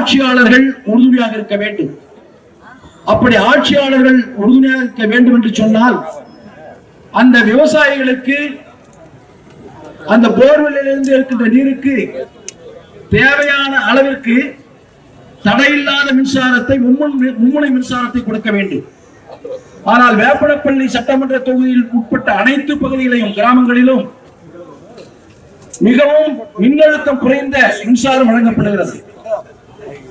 ஆட்சியாளர்கள் உறுதுணையாக இருக்க வேண்டும். அப்படி ஆட்சியாளர்கள் உறுதுணையாக இருக்க வேண்டும் என்று சொன்னால் அந்த விவசாயிகளுக்கு அந்த போர்வெல்லிலிருந்து இருக்கின்ற நீருக்கு தேவையான அளவிற்கு தடையில்லாத மின்சாரத்தை மும்முனை மும்முனை மின்சாரத்தை கொடுக்க வேண்டும். ஆனால் வேப்பனப்பள்ளி சட்டமன்ற தொகுதியில் உட்பட்ட அனைத்து பகுதிகளையும் கிராமங்களிலும் மிகவும் மின்னழுத்தம் குறைந்த மின்சாரம் வழங்கப்படுகிறது.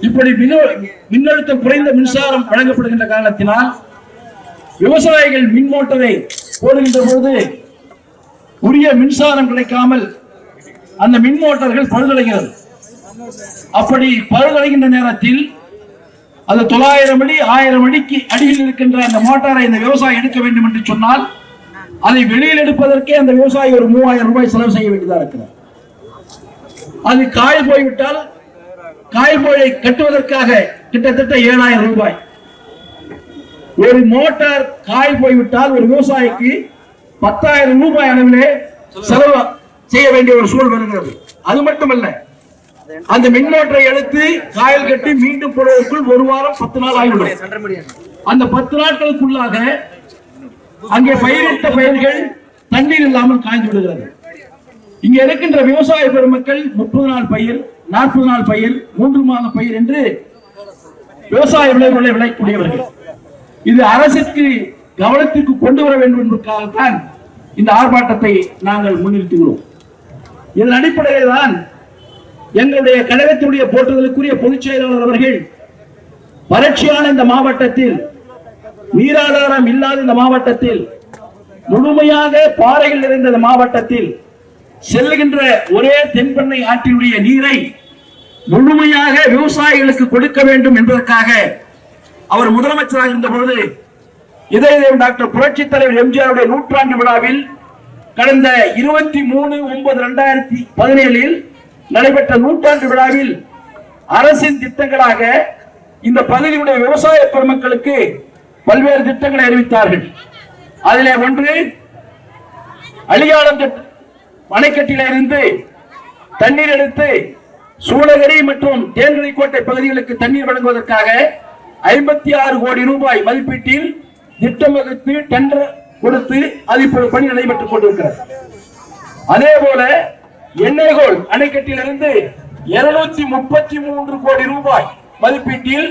இப்படி மின்னோ- மின்னழுத்தம் குறைந்த மின்சாரம் வழங்கப்படுகின்ற காரணத்தினால் விவசாயிகள் மின் மோட்டரை போடுகின்ற போது உரிய மின்சாரம் கிடைக்காமல் அந்த மின் மோட்டார்கள் பழுதடைகிறது. அப்படி பழுதடைகின்ற நேரத்தில் அது தொள்ளாயிரம் அடி ஆயிரம் அடிக்கு அடியில் இருக்கின்ற அந்த மோட்டாரை இந்த விவசாயி எடுக்க வேண்டும் என்று சொன்னால் அதை வெளியில் எடுப்பதற்கே அந்த விவசாயி ஒரு மூவாயிரம் ரூபாய் செலவு செய்ய வேண்டியதா இருக்கிறார் அது காய் போய்விட்டால் காய் கட்டுவதற்காக கிட்டத்தட்ட ஏழாயிரம் ரூபாய். ஒரு மோட்டார் காய் போய்விட்டால் ஒரு விவசாயிக்கு பத்தாயிரம் ரூபாய் அளவிலே செலவு செய்ய வேண்டிய ஒரு சூழல் வருகிறது. அது மட்டுமல்ல அந்த மின்மோட்டரை எடுத்து காயல் கட்டி மீண்டும் போடுவதற்குள் ஒரு வாரம் பத்து நாள் ஆகிவிடும். அந்த பத்து நாட்களுக்குள்ளாக அங்கே பயிரிட்ட பயிர்கள் தண்ணீர் இல்லாமல் காய்ந்து விடுகிறது. இங்க இருக்கின்ற விவசாய பெருமக்கள் முப்பது நாள் பயிர் நாற்பது நாள் பயிர் மூன்று மாத பயிர் என்று விவசாய விளைவுகளை விளையக்கூடியவர்கள் இது அரசிற்கு கவனத்திற்கு கொண்டு வர வேண்டும் என்பதற்காகத்தான் இந்த ஆர்ப்பாட்டத்தை நாங்கள் முன்னிறுத்துகிறோம். இதன் அடிப்படையில் தான் எங்களுடைய கழகத்தினுடைய போற்றுதலுக்குரிய பொதுச் செயலாளர் அவர்கள் வறட்சியான இந்த மாவட்டத்தில் நீராதாரம் இல்லாத இந்த மாவட்டத்தில் முழுமையாக பாறைகள் நிறைந்த இந்த மாவட்டத்தில் செல்லுகின்ற ஒரே தென்பெண்ணை ஆற்றினுடைய நீரை முழுமையாக விவசாயிகளுக்கு கொடுக்க வேண்டும் என்பதற்காக அவர் முதலமைச்சராக இருந்த பொழுது இதயம் டாக்டர் புரட்சி தலைவர் எம்ஜிஆருடைய நூற்றாண்டு விழாவில் கடந்த இருபத்தி மூணு ஒன்பது ரெண்டாயிரத்தி பதினேழில் நடைபெற்ற நூற்றாண்டு விழாவில் அரசின் திட்டங்களாக இந்த பகுதியுடைய விவசாய பெருமக்களுக்கு பல்வேறு திட்டங்களை அறிவித்தார்கள். அதிலே ஒன்று அழியாளம் திட்டம் அணைக்கட்டில இருந்து தண்ணீர் எடுத்து சூளகிரி மற்றும் தேன்கனிக்கோட்டை பகுதிகளுக்கு தண்ணீர் வழங்குவதற்காக ஐம்பத்தி ஆறு கோடி ரூபாய் மதிப்பீட்டில் திட்டம் வகுத்து டெண்டர் கொடுத்து அது இப்போது பணி நடைபெற்றுக் கொண்டிருக்கிறது. அதே போல எண்ணெய்கோல் அணைக்கட்டிலிருந்து இருநூத்தி முப்பத்தி மூன்று கோடி ரூபாய் மதிப்பீட்டில்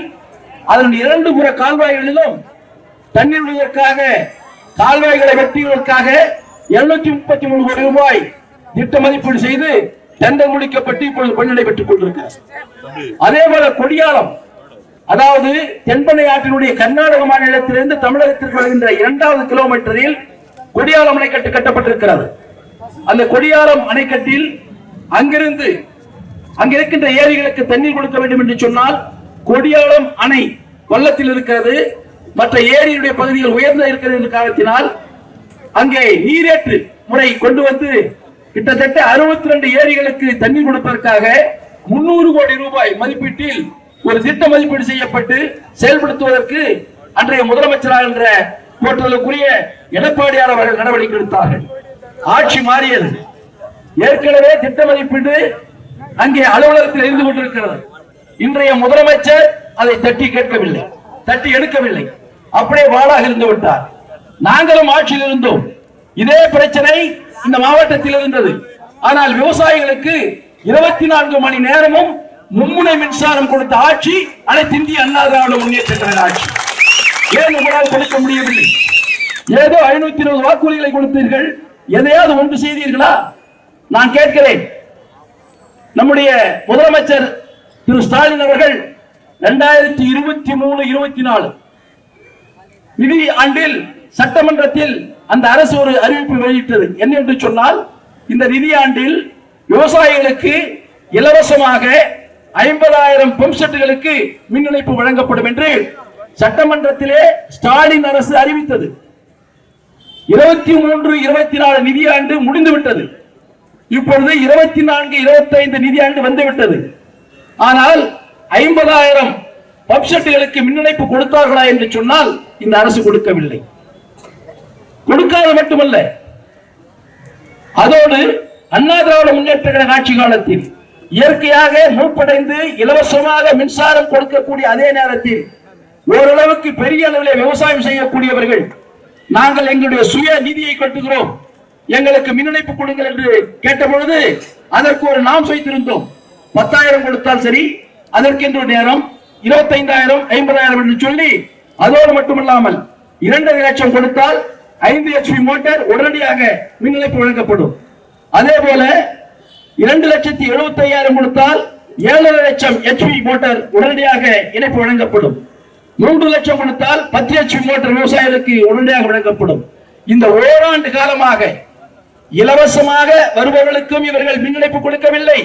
அதன் இரண்டு புற கால்வாய்களிலும் தண்ணீர் விடுவதற்காக கால்வாய்களை வெட்டுவதற்காக இருநூத்தி முப்பத்தி மூணு கோடி ரூபாய் திட்ட மதிப்பீடு செய்து டெண்டர் முடிக்கப்பட்டு இப்பொழுது பணி நடைபெற்றுக் கொண்டிருக்கிறது அதே போல கொடியாலம் அதாவது தென்பனை ஆற்றினுடைய கர்நாடக மாநிலத்திலிருந்து தமிழகத்திற்கு வருகின்ற இரண்டாவது கிலோமீட்டரில் கொடியாலம் அணைக்கட்டு கட்டப்பட்டிருக்கிறது. அந்த கொடியாலம் அணைக்கட்டில் அங்கிருந்து அங்க இருக்கின்ற ஏரிகளுக்கு தண்ணீர் கொடுக்க வேண்டும் என்று சொன்னால் கொடியாலம் அணை கொல்லத்தில் இருக்கிறது. மற்ற ஏரியுடைய பகுதிகள் உயர்ந்த இருக்கிறது என்ற காரணத்தினால் அங்கே நீரேற்று முறை கொண்டு வந்து கிட்டத்தட்ட அறுபத்தி ரெண்டு ஏரிகளுக்கு தண்ணீர் கொடுப்பதற்காக முன்னூறு கோடி ரூபாய் மதிப்பீட்டில் ஒரு திட்ட மதிப்பீடு செய்யப்பட்டு செயல்படுத்துவதற்கு அன்றைய முதலமைச்சராக என்ற போற்றுதலுக்குரிய எடப்பாடியார் அவர்கள் நடவடிக்கை எடுத்தார்கள். ஆட்சி மாறியது. ஏற்கனவே திட்ட மதிப்பீடு அங்கே அலுவலகத்தில் இருந்து கொண்டிருக்கிறது. இன்றைய முதலமைச்சர் அதை தட்டி கேட்கவில்லை தட்டி எடுக்கவில்லை. அப்படியே வாடாக இருந்து விட்டார். நாங்களும் ஆட்சியில் இருந்தோம். இதே பிரச்சனை இந்த மாவட்டத்தில் இருந்தது. ஆனால் விவசாயிகளுக்கு இருபத்தி நான்கு மணி நேரமும் மும்முனை மின்சாரம் கொடுத்த ஆட்சி அனைத்து இந்திய அண்ணா திராவிட முன்னேற்ற கழக ஆட்சி. ஏன் உங்களால் கொடுக்க முடியவில்லை? ஏதோ ஐநூத்தி இருபது வாக்குறுதிகளை கொடுத்தீர்கள். எதையாவது ஒன்று செய்தீர்களா? நான் கேட்கிறேன். நம்முடைய முதலமைச்சர் திரு ஸ்டாலின் அவர்கள் இரண்டாயிரத்தி இருபத்தி மூணு இருபத்தி நாலு நிதி ஆண்டில் சட்டமன்றத்தில் அந்த அரசு ஒரு அறிவிப்பு வெளியிட்டது. என்ன என்று சொன்னால் இந்த நிதியாண்டில் விவசாயிகளுக்கு இலவசமாக ஐம்பதாயிரம் பம்ப் செட்டுகளுக்கு மின் இணைப்பு வழங்கப்படும் என்று சட்டமன்றத்திலே ஸ்டாலின் அரசு அறிவித்தது. இருபத்தி மூன்று இருபத்தி நாலு நிதியாண்டு முடிந்து விட்டது இப்பொழுது இருபத்தி நான்கு இருபத்தி ஐந்து நிதியாண்டு வந்துவிட்டது. ஆனால் ஐம்பதாயிரம் பப்செட்டுகளுக்கு மின் இணைப்பு கொடுத்தார்களா என்று சொன்னால் இந்த அரசு கொடுக்கவில்லை. கொடுக்காத மட்டுமல்ல. அதோடு அண்ணா திராவிட முன்னேற்ற கழக ஆட்சி காலத்தில் இயற்கையாக மூப்படைந்து இலவசமாக மின்சாரம் கொடுக்கக்கூடிய அதே நேரத்தில் ஓரளவுக்கு பெரிய அளவில் விவசாயம் செய்யக்கூடியவர்கள் நாங்கள் எங்களுடைய சுய நிதியை கட்டுகிறோம். எங்களுக்கு மின் இணைப்பு கொடுங்கள் என்று கேட்ட பொழுது அதற்கு ஒரு நாம் வைத்திருந்தோம். பத்தாயிரம் கொடுத்தால் சரி அதற்கென்று ஒரு நேரம் இருபத்தைந்தாயிரம் ஐம்பதாயிரம் என்று சொல்லி அதோடு மட்டுமல்லாமல் இரண்டரை லட்சம் கொடுத்தால் ஐந்து ஹெச்பி மோட்டார் உடனடியாக மின் இணைப்பு வழங்கப்படும். அதே போல இரண்டு லட்சத்தி எழுபத்தி ஐயாயிரம் கொடுத்தால் ஏழரை லட்சம் ஹெச்பி மோட்டார் உடனடியாக இணைப்பு வழங்கப்படும். மூன்று லட்சம் கொடுத்தால் பத்து ஹெச்பி மோட்டார் விவசாயிகளுக்கு உடனடியாக வழங்கப்படும். இந்த ஓராண்டு காலமாக இலவசமாக வருபவர்களுக்கும் இவர்கள் மின் இணைப்பு கொடுக்கவில்லை.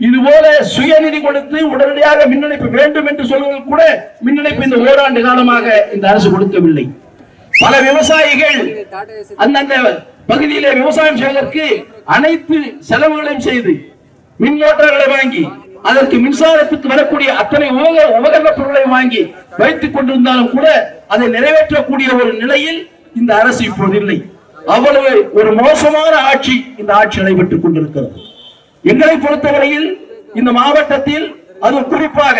இதுபோல சுயநிதி கொடுத்து உடனடியாக மின் இணைப்பு வேண்டும் என்று சொல்வதற்கு கூட மின் இணைப்பு இந்த ஓராண்டு காலமாக இந்த அரசு கொடுக்கவில்லை. பல விவசாயிகள் அந்தந்த பகுதியிலே விவசாயம் செய்வதற்கு அனைத்து செலவுகளையும் செய்து மின் மோட்டார்களை வாங்கி அதற்கு மின்சாரத்துக்கு வரக்கூடிய அத்தனை உபக- உபகரண பொருளை வாங்கி வைத்துக் கொண்டிருந்தாலும் கூட அதை நிறைவேற்றக்கூடிய ஒரு நிலையில் இந்த அரசு இப்போது இல்லை. அவ்வளவு ஒரு மோசமான ஆட்சி இந்த ஆட்சி நடைபெற்றுக் கொண்டிருக்கிறது. எங்களை பொறுத்தவரையில் இந்த மாவட்டத்தில் அது குறிப்பாக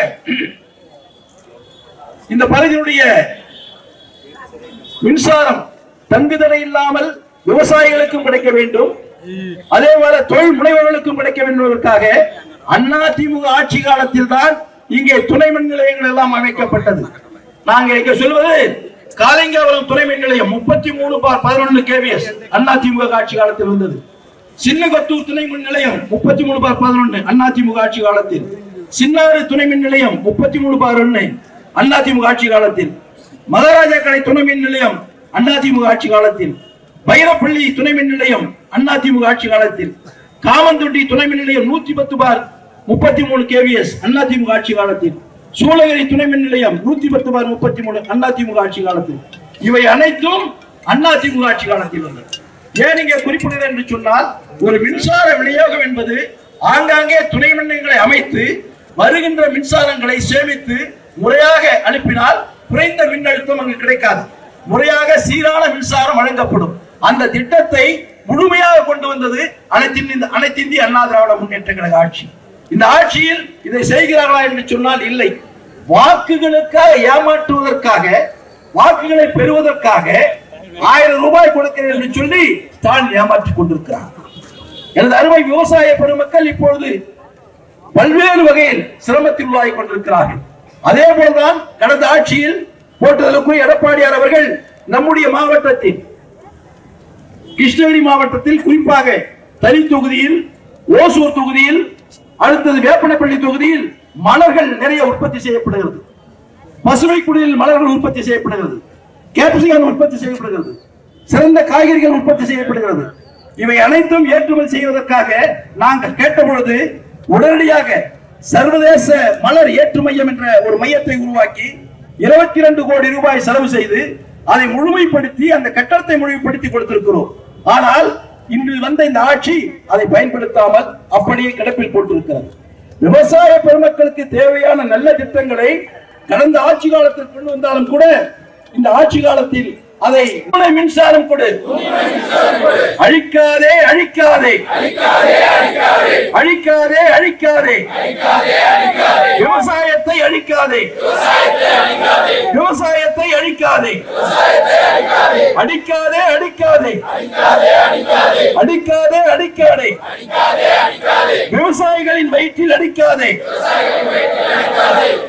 இந்த பகுதியினுடைய மின்சாரம் தங்குதடை இல்லாமல் விவசாயிகளுக்கும் கிடைக்க வேண்டும். அதே போல தொழில் முனைவர்களுக்கும் கிடைக்க வேண்டும் என்பதற்காக அண்ணா திமுக ஆட்சி காலத்தில் தான் இங்கே துணை மின் நிலையங்கள் எல்லாம் அமைக்கப்பட்டது. நாங்க இங்க சொல்வது காலிங்காபுரம் துணை மின் நிலையம் முப்பத்தி மூணு பதினொன்று கேவிஎஸ் அண்ணா திமுக ஆட்சி காலத்தில் வந்தது சின்னகத்தூர் துணை மின் நிலையம் முப்பத்தி மூணு பார் பதினொன்று அண்ணா திமுக ஆட்சி காலத்தில். சின்னாறு துணை மின் நிலையம் முப்பத்தி மூணு பார் ஒன்று அண்ணா திமுக ஆட்சி காலத்தில். மகாராஜா கடை துணை மின் நிலையம் அதிமுக ஆட்சி காலத்தில் வைரப்பள்ளி துணை மின் நிலையம் அதிமுக ஆட்சி காலத்தில் காமந்தொட்டி துணை மின் நிலையம் நூத்தி பத்து பார் முப்பத்தி மூணு கேவிஎஸ் அதிமுக ஆட்சி காலத்தில் சூளகிரி துணை மின் நிலையம் நூத்தி பத்து பார் முப்பத்தி மூணு அதிமுக ஆட்சி காலத்தில். இவை அனைத்தும் அதிமுக ஆட்சி காலத்தில் வந்தது. ஏன் இங்கே குறிப்பிடுகிறேன் என்று சொன்னால் ஒரு மின்சார விநியோகம் என்பது ஆங்காங்கே துணை மின்நிலையங்களை அமைத்து வருகின்ற மின்சாரங்களை சேமித்து முறையாக அனுப்பினால் குறைந்த மின்னழுத்தம் அங்கு கிடைக்காது. முறையாக சீரான மின்சாரம் வழங்கப்படும். அந்த திட்டத்தை முழுமையாக கொண்டு வந்தது அனைத்தின் அனைத்து இந்திய அண்ணா திராவிட முன்னேற்ற கழக ஆட்சி. இந்த ஆட்சியில் இதை செய்கிறார்களா என்று சொன்னால் இல்லை. வாக்குகளுக்காக ஏமாற்றுவதற்காக வாக்குகளை பெறுவதற்காக ஆயிரம் ரூபாய் கொடுக்கிறேன் என்று சொல்லி தான் ஏமாற்றிக் கொண்டிருக்கிறார். எனது அருமை விவசாய பெருமக்கள் இப்பொழுது பல்வேறு வகையில் சிரமத்தில் உள்ளாகிக் கொண்டிருக்கிறார்கள். அதே போல்தான் கடந்த ஆட்சியில் போட்டதற்குரிய எடப்பாடியார் அவர்கள் நம்முடைய மாவட்டத்தில் கிருஷ்ணகிரி மாவட்டத்தில் குறிப்பாக தனி தொகுதியில் ஓசூர் தொகுதியில் அடுத்தது வேப்பனப்பள்ளி தொகுதியில் மலர்கள் நிறைய உற்பத்தி செய்யப்படுகிறது. பசுமை குடியில் மலர்கள் உற்பத்தி செய்யப்படுகிறது. கேப்சிகன் உற்பத்தி செய்யப்படுகிறது. சிறந்த காய்கறிகள் உற்பத்தி செய்யப்படுகிறது. இவை அனைத்தும் ஏற்றுமதி செய்வதற்காக நாங்கள் கேட்டபொழுது உடனடியாக சர்வதேச மலர் ஏற்று மையம் என்ற ஒரு மையத்தை உருவாக்கி இருபத்தி இரண்டு கோடி ரூபாய் செலவு செய்து அதை முழுமைப்படுத்தி அந்த கட்டடத்தை முழுமைப்படுத்தி கொடுத்திருக்கிறோம். ஆனால் இன்று வந்த இந்த ஆட்சி அதை பயன்படுத்தாமல் அப்படியே கிடப்பில் போட்டிருக்கிறது. விவசாய பெருமக்களுக்கு தேவையான நல்ல திட்டங்களை கடந்த ஆட்சி காலத்தில் கொண்டு வந்தாலும் கூட இந்த ஆட்சி காலத்தில் அதை மின்சாரம் கொடு. அழிக்காதே அழிக்காதே. அழிக்காதே அழிக்காதே. விவசாயத்தை அழிக்காதே. விவசாயத்தை அழிக்காதே. அடிக்காதே அடிக்காதே. அடிக்காதே அடிக்காதே. விவசாயிகளின் வயிற்றில் அடிக்காதே.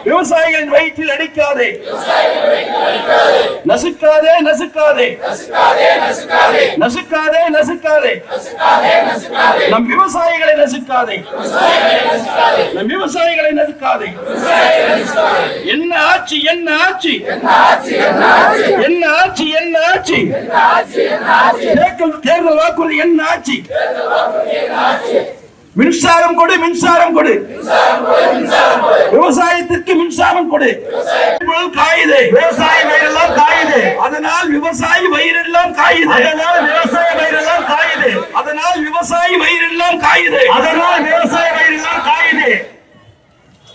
விவசாயிகளின் வயிற்றில் அடிக்காதே. நசுக்காதே நசு நசுக்காதே. நசுக்காதே நசுக்காதே. நம் விவசாயிகளை நசுக்காதே. நம் விவசாயிகளை நசுக்காதே. என்ன ஆட்சி என்ன ஆட்சி என்ன ஆட்சி என்ன ஆட்சி தேர்தல் வாக்குறுதி என்ன ஆட்சி மின்சாரம் கொடு மின்சாரம் கொடு. விவசாயத்திற்கு மின்சாரம் கொடு. காயுது. விவசாய வயிறெல்லாம் காயுது அதனால் விவசாயி வயிறெல்லாம் காயுது. அதனால் விவசாய வயிறெல்லாம் காயுது. அதனால் விவசாயி வயிறெல்லாம் காயுது. அதனால் விவசாய வயிறெல்லாம் காயுது.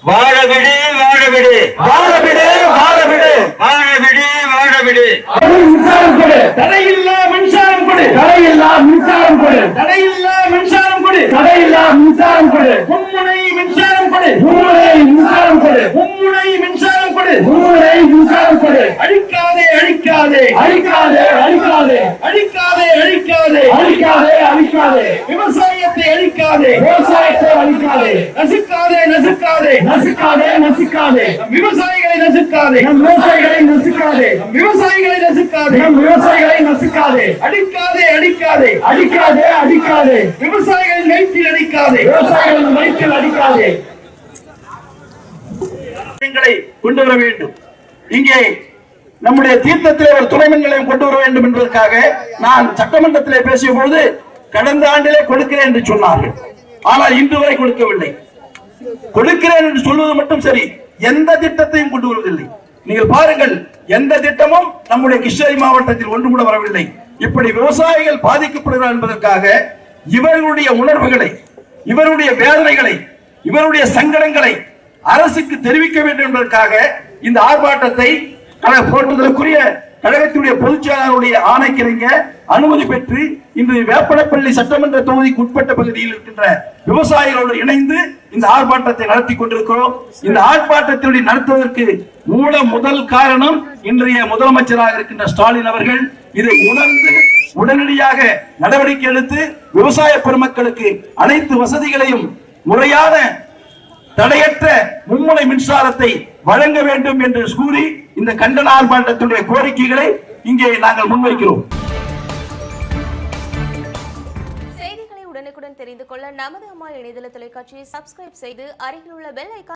வாழ விடு வாழ விடு வாழ விடு வாழ விடு வாழ விடு வாழ விடு மின்சாரம் கொடு. தடையில்லா மின்சாரம் கொடு. தடையில்லா மின்சாரம் கொடு. தடையில்லா மின்சாரம் கொடு. தடையில்லா மின்சாரம் கொடு. மும்முனை மின்சாரம் கொடு. மும்முனை மின்சாரம் கொடு. மும்முனை மின்சாரம் கொடு. அழிக்காதே அழிக்காதே. அழிக்காதே அழிக்காதே. அழிக்காதே அழிக்காதே. அழிக்காதே அழிக்காதே. விவசாயத்தை அழிக்காதே. விவசாயத்தை அழிக்காதே. நசுக்காதே நசுக்காதே. நசுக்காதே நசுக்காதே. விவசாயிகளை நசுக்காதே. நம் விவசாயிகளை நசுக்காதே. விவசாயிகளை நசுக்காதே. நம் விவசாயிகளை நசுக்காதே. அடிக்காதே அடிக்காதே. அடிக்காதே அடிக்காதே. விவசாயிகளின் வயிற்றில் அடிக்காதே. விவசாயிகளின் வயிற்றில் அடிக்காதே. கொண்டு வர வேண்டும். இங்கே நம்முடைய தீர்த்தத்திலே ஒரு துணை மின் நிலையம் கொண்டு வர வேண்டும் என்பதற்காக நான் சட்டமன்றத்திலே பேசிய பொழுது கடந்த ஆண்டிலே கொடுக்கிறேன் என்று சொன்னார்கள். ஆனால் இன்று வரை கொடுக்கவில்லை. கொடுக்கிறேன் என்று சொல்வது மட்டும் சரி எந்த திட்டத்தையும் கொண்டு வருவதில்லை. நீங்கள் பாருங்கள் எந்த திட்டமும் நம்முடைய கிருஷ்ணகிரி மாவட்டத்தில் ஒன்று கூட வரவில்லை. இப்படி விவசாயிகள் பாதிக்கப்படுகிறார் என்பதற்காக இவர்களுடைய உணர்வுகளை இவருடைய வேதனைகளை இவருடைய சங்கடங்களை அரசுக்கு தெரிவிக்க வேண்டும் என்பதற்காக இந்த ஆர்ப்பாட்டத்தை கழக- போற்றுதலுக்குரிய கழகத்தினுடைய பொதுச் செயலாளருடைய அனுமதி பெற்று இன்று வேப்பனப்பள்ளி சட்டமன்ற தொகுதிக்கு உட்பட்ட பகுதியில் இருக்கின்ற விவசாயிகளோடு இணைந்து இந்த ஆர்ப்பாட்டத்தை நடத்தி கொண்டிருக்கிறோம். இந்த ஆர்ப்பாட்டத்தினுடைய நடத்துவதற்கு மூல முதல் காரணம் இன்றைய முதலமைச்சராக இருக்கின்ற ஸ்டாலின் அவர்கள். இதை உணர்ந்து உடனடியாக நடவடிக்கை எடுத்து விவசாய பெருமக்களுக்கு அனைத்து வசதிகளையும் முறையான தடையற்ற மும்முனை மின்சாரத்தை வழங்க வேண்டும் என்று கூறி இந்த கண்டன ஆர்ப்பாட்டத்தினுடைய கோரிக்கைகளை இங்கே நாங்கள் முன்வைக்கிறோம். செய்திகளை உடனுக்குடன் தெரிந்து கொள்ள நமது அம்மா இணையதள தொலைக்காட்சியை சப்ஸ்கிரைப் செய்து அருகில் உள்ள பெல் ஐக்கான்